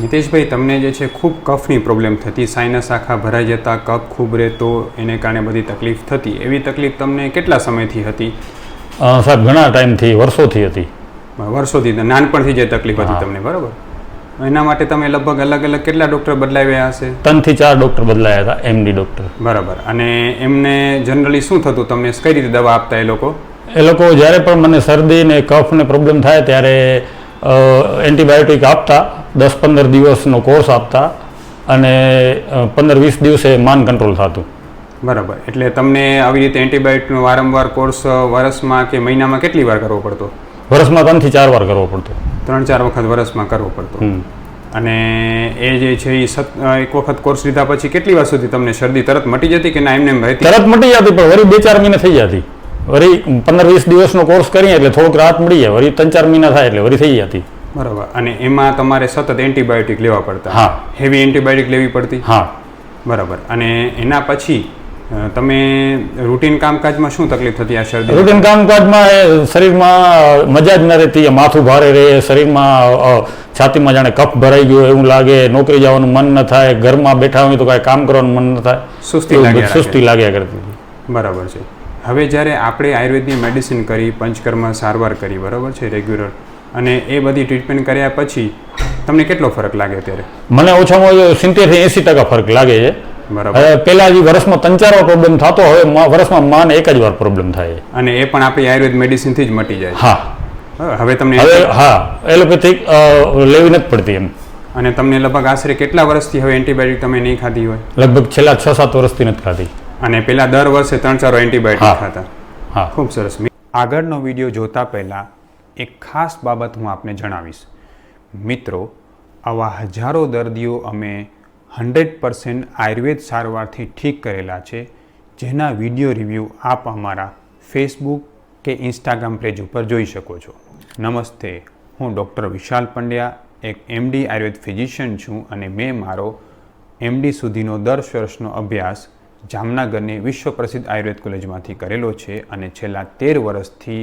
નીતેશભાઈ તમને જે છે ખૂબ કફની પ્રોબ્લેમ થતી. સાઇનસ આખા ભરાઈ જતા કફ ખૂબ રહેતો એને કારણે બધી તકલીફ થતી. એવી તકલીફ તમને કેટલા સમયથી હતી? સાહેબ ઘણા ટાઈમથી વર્ષોથી હતી. વર્ષોથી નાનપણથી જે તકલીફ હતી તમને બરાબર? એના માટે તમે લગભગ અલગ અલગ કેટલા ડૉક્ટર બદલાવ્યા હશે? ત્રણથી ચાર ડૉક્ટર બદલાયા હતા એમડી ડૉક્ટર બરાબર. અને એમને જનરલી શું થતું? તમને કઈ રીતે દવા આપતા એ લોકો? એ લોકો જ્યારે પણ મને શરદી ને કફ ને પ્રોબ્લેમ થાય ત્યારે એન્ટીબાયોટિક આપતા. દસ પંદર દિવસનો કોર્સ આપતા અને પંદર વીસ દિવસે માન કંટ્રોલ થતું. બરાબર. એટલે તમને આવી રીતે એન્ટીબાયોટિકનો વારંવાર કોર્સ વર્ષમાં કે મહિનામાં કેટલી વાર કરવો પડતો? વર્ષમાં ત્રણથી ચાર વાર કરવો પડતો. ત્રણ ચાર વખત વર્ષમાં કરવો પડતો. અને એ જે છે એ સત એક વખત કોર્સ લીધા પછી કેટલી વાર સુધી તમને શરદી તરત મટી જતી કે ના એમને એમ રહેતી? તરત મટી જતી પણ વળી બે ચાર મહિના થઈ જતી. વળી પંદર વીસ દિવસનો કોર્સ કરીએ એટલે થોડુંક રાહત મળી જાય. વળી ત્રણ ચાર મહિના થાય એટલે વળી થઈ જતી. બરાબર. અને એમાં તમારે સતત એન્ટીબાયોટિક લેવા પડતા. હા. હેવી એન્ટીબાયોટિક લેવી પડતી? હા. બરાબર. અને એના પછી તમે રૂટીન કામકાજમાં શું તકલીફ થતી આ શરદી? રૂટીન કામકાજમાં શરીરમાં મજા જ ન રહેતી માથું ભારે રહે શરીરમાં છાતીમાં જાણે કફ ભરાઈ ગયો એવું લાગે નોકરી જવાનું મન ન થાય ઘરમાં બેઠા હોય તો કાંઈ કામ કરવાનું મન ન થાય. સુસ્તી લાગે સુસ્તી લાગ્યા કરતી. બરાબર છે. હવે જ્યારે આપણે આયુર્વેદની મેડિસિન કરી પંચકર્મ સારવાર કરી બરાબર છે રેગ્યુલર અને એ બધી ટ્રીટમેન્ટ કર્યા પછી તમને કેટલો ફરક લાગે અત્યારે? મને ઓછામાં ઓછો સિત્તેરથી એંસી ટકા ફરક લાગે છે. બરાબર. પેલા પહેલા જે વર્ષમાં ત્રણ ચાર વાર પ્રોબ્લેમ થતો હવે વર્ષમાં માન એક જ વાર પ્રોબ્લેમ થાય. અને એ પણ આપણી આયુર્વેદ મેડિસિનથી જ મટી જાય હા. હવે તમને હવે હા એલોપેથિક લેવી નથી પડતી એમ. અને તમને લગભગ આશરે કેટલા વર્ષથી હવે એન્ટીબાયોટિક તમે નહીં ખાધી હોય? લગભગ છેલ્લા છ સાત વર્ષથી નથી ખાતી અને પેલા દર વર્ષે ત્રણ ચાર એન્ટીબાયોટિક ખાતા. હા. ખૂબ સરસ. આગળનો વીડિયો જોતા પહેલાં એક ખાસ બાબત હું આપને જણાવીશ. મિત્રો, આવા હજારો દર્દીઓ અમે હંડ્રેડ પર્સન્ટ આયુર્વેદ સારવારથી ઠીક કરેલા છે, જેના વીડિયો રિવ્યૂ આપ અમારા ફેસબુક કે ઇન્સ્ટાગ્રામ પેજ ઉપર જોઈ શકો છો. નમસ્તે, હું ડૉક્ટર વિશાલ પંડ્યા, એક એમડી આયુર્વેદ ફિઝિશિયન છું અને મેં મારો એમડી સુધીનો દસ વર્ષનો અભ્યાસ જામનગરની વિશ્વ પ્રસિદ્ધ આયુર્વેદ કોલેજમાંથી કરેલો છે અને છેલ્લા તેર વર્ષથી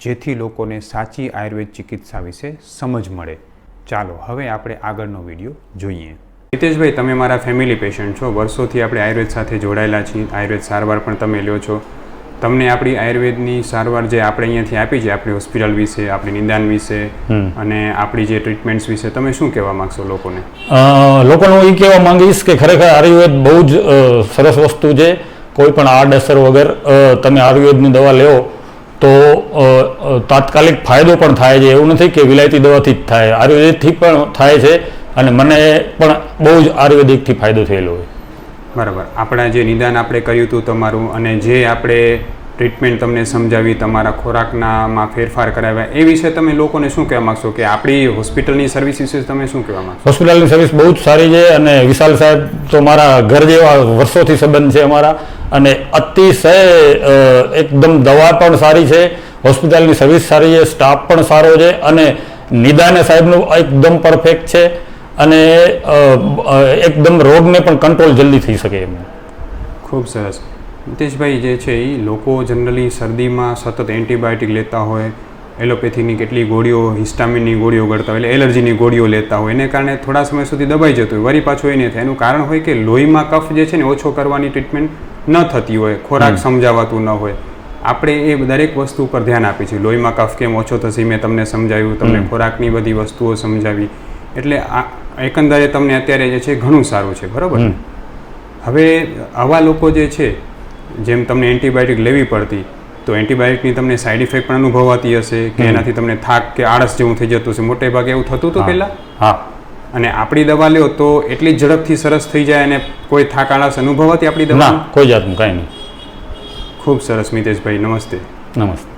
જેથી લોકોને સાચી આયુર્વેદ ચિકિત્સા વિશે સમજ મળે. ચાલો હવે આપણે આગળનો વીડિયો જોઈએ. હિતેશભાઈ તમે મારા ફેમિલી પેશન્ટ છો. વર્ષોથી આપણે આયુર્વેદ સાથે જોડાયેલા છીએ. આયુર્વેદ સારવાર પણ તમે લ્યો છો. તમને આપણી આયુર્વેદની સારવાર જે આપણે અહીંયાથી આપી છે આપણી હોસ્પિટલ વિશે આપણી નિદાન વિશે અને આપણી જે ટ્રીટમેન્ટ્સ વિશે તમે શું કહેવા માગશો લોકોને? લોકોને હું એ કહેવા માંગીશ કે ખરેખર આયુર્વેદ બહુ જ સરસ વસ્તુ છે. કોઈ પણ આડઅસર વગર તમે આયુર્વેદની દવા લેવો તો તાત્કાલિક ફાયદો પણ થાય છે. એવું નથી કે વિલાયતી દવાથી જ થાય. આયુર્વેદિકથી પણ થાય છે અને મને પણ બહુ જ આયુર્વેદિકથી ફાયદો થયેલો હોય. બરાબર. આપણા જે નિદાન આપણે કર્યું હતું તમારું અને જે આપણે ટ્રીટમેન્ટ તમને સમજાવી તમારા ખોરાકનામાં ફેરફાર કરાવ્યા. એ વિશે તમે લોકોને શું કહેવા માગશો? કે આપણી હોસ્પિટલની સર્વિસ વિશે તમે શું કહેવા માગશો? હોસ્પિટલની સર્વિસ બહુ જ સારી છે અને વિશાલ સાહેબ તો મારા ઘર જેવા વર્ષોથી સંબંધ છે અમારા અને અતિશય એકદમ દવા પણ સારી છે. હોસ્પિટલની સર્વિસ સારી છે સ્ટાફ પણ સારો છે અને નિદાને સાહેબનું એકદમ પરફેક્ટ છે અને એકદમ રોગને પણ કંટ્રોલ જલ્દી થઈ શકે એમ. ખૂબ સરસ. નીતેશભાઈ જે છે એ લોકો જનરલી શરદીમાં સતત એન્ટીબાયોટિક લેતા હોય એલોપેથીની કેટલી ગોળીઓ હિસ્ટામિનની ગોળીઓ ગળતા હોય એટલે એલર્જીની ગોળીઓ લેતા હોય એને કારણે થોડા સમય સુધી દબાઈ જતું હોય વરી પાછું એ નહીં થાય. એનું કારણ હોય કે લોહીમાં કફ જે છે ને ઓછો કરવાની ટ્રીટમેન્ટ ન થતી હોય ખોરાક સમજાવાતું ન હોય. આપણે એ દરેક વસ્તુ ઉપર ધ્યાન આપીએ છીએ. લોહીમાં કફ કેમ ઓછો થશે મેં તમને સમજાવ્યું તમને ખોરાકની બધી વસ્તુઓ સમજાવી. એટલે આ એકંદરે તમને અત્યારે જે છે ઘણું સારું છે. બરાબર? હવે આવા લોકો જે છે જેમ તમને એન્ટીબાયોટિક લેવી પડતી તો એન્ટીબાયોટિકની તમને સાઈડ ઇફેક્ટ પણ અનુભવાતી હશે કે એનાથી તમને થાક કે આળસ જેવું થઈ જતું હશે. મોટે ભાગે એવું થતું હતું પહેલાં? હા. અને આપણી દવા લ્યો તો એટલી જ ઝડપથી સરસ થઈ જાય અને કોઈ થાક આળસ અનુભવાતી આપણી દવા કોઈ જાતનું કાંઈ નહીં. ખૂબ સરસ મિતેશભાઈ નમસ્તે. નમસ્તે.